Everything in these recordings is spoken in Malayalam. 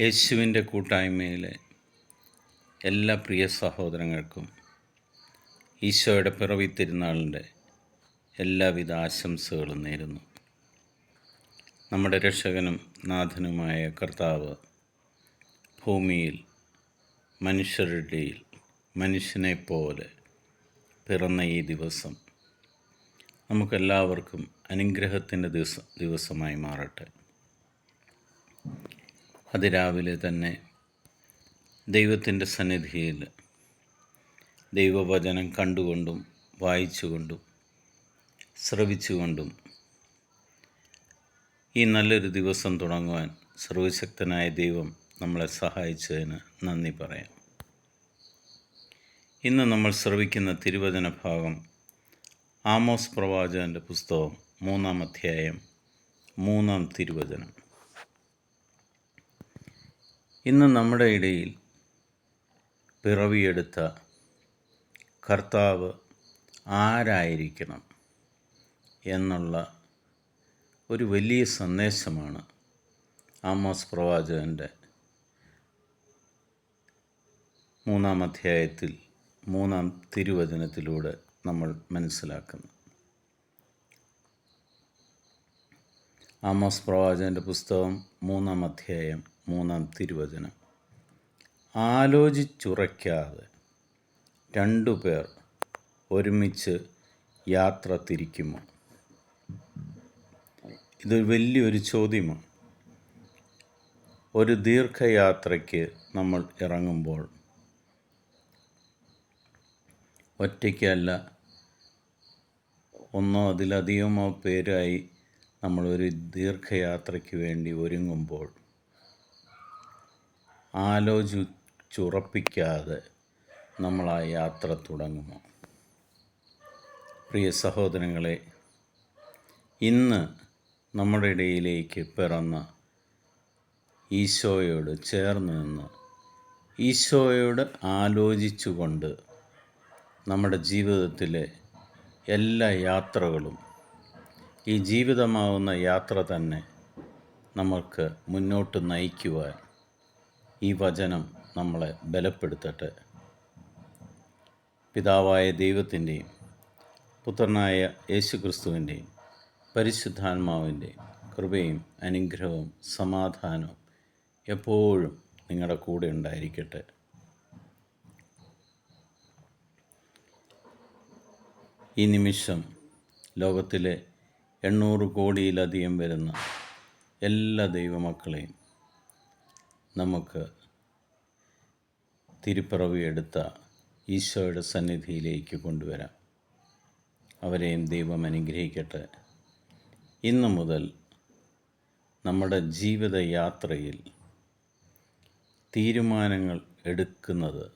യേശുവിന്റെ കൂട്ടായ്മയിലെ എല്ലാ പ്രിയ സഹോദരങ്ങൾക്കും ഈശോയുടെ പിറവി തിരുനാളിന്റെ എല്ലാവിധ ആശംസകളും നേരുന്നു. നമ്മുടെ രക്ഷകനും നാഥനുമായ കർത്താവ് ഭൂമിയിൽ മനുഷ്യരുടെ മനുഷ്യനെ പോലെ പിറന്ന ഈ ദിവസം നമുക്കെല്ലാവർക്കും അനുഗ്രഹത്തിന്റെ ദിവസം ദിവസമായി മാറട്ടെ. അതിരാവിലെ തന്നെ ദൈവത്തിന്റെ സന്നിധിയിൽ ദൈവവചനം കണ്ടുകൊണ്ടും വായിച്ചുകൊണ്ടും ശ്രവിച്ചുകൊണ്ടും ഈ നല്ലൊരു ദിവസം തുടങ്ങുവാൻ സർവശക്തനായ ദൈവം നമ്മളെ സഹായിച്ചതിന് നന്ദി പറയാം. ഇന്ന് നമ്മൾ ശ്രവിക്കുന്ന തിരുവചന ഭാഗം ആമോസ് പ്രവാചകന്റെ പുസ്തകം മൂന്നാം അധ്യായം മൂന്നാം തിരുവചനം. ഇന്ന് നമ്മുടെ ഇടയിൽ പിറവിയെടുത്ത കർത്താവ് ആരായിരിക്കണം എന്നുള്ള ഒരു വലിയ സന്ദേശമാണ് ആമോസ് പ്രവാചകന്റെ മൂന്നാം അധ്യായത്തിൽ മൂന്നാം തിരുവചനത്തിലൂടെ നമ്മൾ മനസ്സിലാക്കുന്നു. ആമോസ് പ്രവാചകന്റെ പുസ്തകം മൂന്നാം അധ്യായം മൂന്നാം തിരുവചനം. ആലോചിച്ചുറയ്ക്കാതെ രണ്ടു പേർ ഒരുമിച്ച് യാത്ര തിരിക്കുമോ? ഇതൊരു വലിയൊരു ചോദ്യമാണ്. ഒരു ദീർഘയാത്രയ്ക്ക് നമ്മൾ ഇറങ്ങുമ്പോൾ ഒറ്റയ്ക്കല്ല ഒന്നോ അതിലധികമോ പേരായി നമ്മളൊരു ദീർഘയാത്രയ്ക്ക് വേണ്ടി ഒരുങ്ങുമ്പോൾ ആലോചിച്ചുറപ്പിക്കാതെ നമ്മൾ ആ യാത്ര തുടങ്ങുമോ പ്രിയ സഹോദരങ്ങളെ ഇന്ന് നമ്മുടെ ഇടയിലേക്ക് പിറന്ന ഈശോയോട് ചേർന്ന് നിന്ന് ഈശോയോട് ആലോചിച്ചുകൊണ്ട് നമ്മുടെ ജീവിതത്തിലെ എല്ലാ യാത്രകളും ഈ ജീവിതമാവുന്ന യാത്ര തന്നെ നമുക്ക് മുന്നോട്ട് നയിക്കുവാൻ ഈ വചനം നമ്മളെ ബലപ്പെടുത്തട്ടെ. പിതാവായ ദൈവത്തിന്റെയും പുത്രനായ യേശുക്രിസ്തുവിന്റെയും പരിശുദ്ധാത്മാവിന്റെയും കൃപയും അനുഗ്രഹവും സമാധാനവും എപ്പോഴും നിങ്ങളുടെ കൂടെ ഉണ്ടായിരിക്കട്ടെ. ഈ നിമിഷം ലോകത്തിലെ എണ്ണൂറ് കോടിയിലധികം വരുന്ന എല്ലാ ദൈവമക്കളെയും നമുക്ക് തിരുപ്പിറവിയെടുത്ത ഈശോയുടെ സന്നിധിയിലേക്ക് കൊണ്ടുവരാം. അവരെയും ദൈവം അനുഗ്രഹിക്കട്ടെ. ഇന്നു മുതൽ നമ്മുടെ ജീവിതയാത്രയിൽ തീരുമാനങ്ങൾ എടുക്കുന്നത്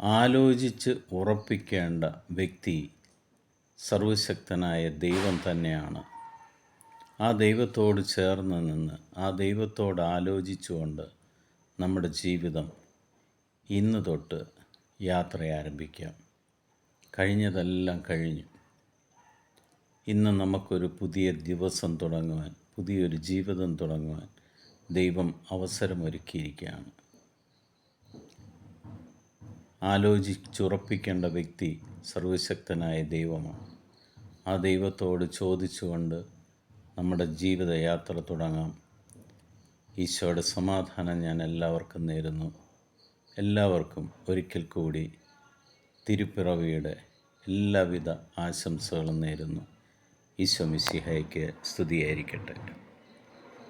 ആലോചിച്ച് ഉറപ്പിക്കേണ്ട വ്യക്തി സർവശക്തനായ ദൈവം തന്നെയാണ്. ആ ദൈവത്തോട് ചേർന്ന് നിന്ന് ആ ദൈവത്തോട് ആലോചിച്ചുകൊണ്ട് നമ്മുടെ ജീവിതം ഇന്ന് തൊട്ട് യാത്ര ആരംഭിക്കാം. കഴിഞ്ഞതെല്ലാം കഴിഞ്ഞു. ഇന്ന് നമുക്കൊരു പുതിയ ദിവസം തുടങ്ങുവാൻ പുതിയൊരു ജീവിതം തുടങ്ങുവാൻ ദൈവം അവസരമൊരുക്കിയിരിക്കുകയാണ്. ആലോചിച്ചുറപ്പിക്കേണ്ട വ്യക്തി സർവശക്തനായ ദൈവമാണ്. ആ ദൈവത്തോട് ചോദിച്ചുകൊണ്ട് നമ്മുടെ ജീവിതയാത്ര തുടങ്ങാം. ഈശോയുടെ സമാധാനം ഞാൻ എല്ലാവർക്കും നേരുന്നു. എല്ലാവർക്കും ഒരിക്കൽ കൂടി തിരുപ്പിറവിയുടെ എല്ലാവിധ ആശംസകളും നേരുന്നു. ഈശോ മിസിഹയ്ക്ക് സ്തുതിയായിരിക്കട്ടെ.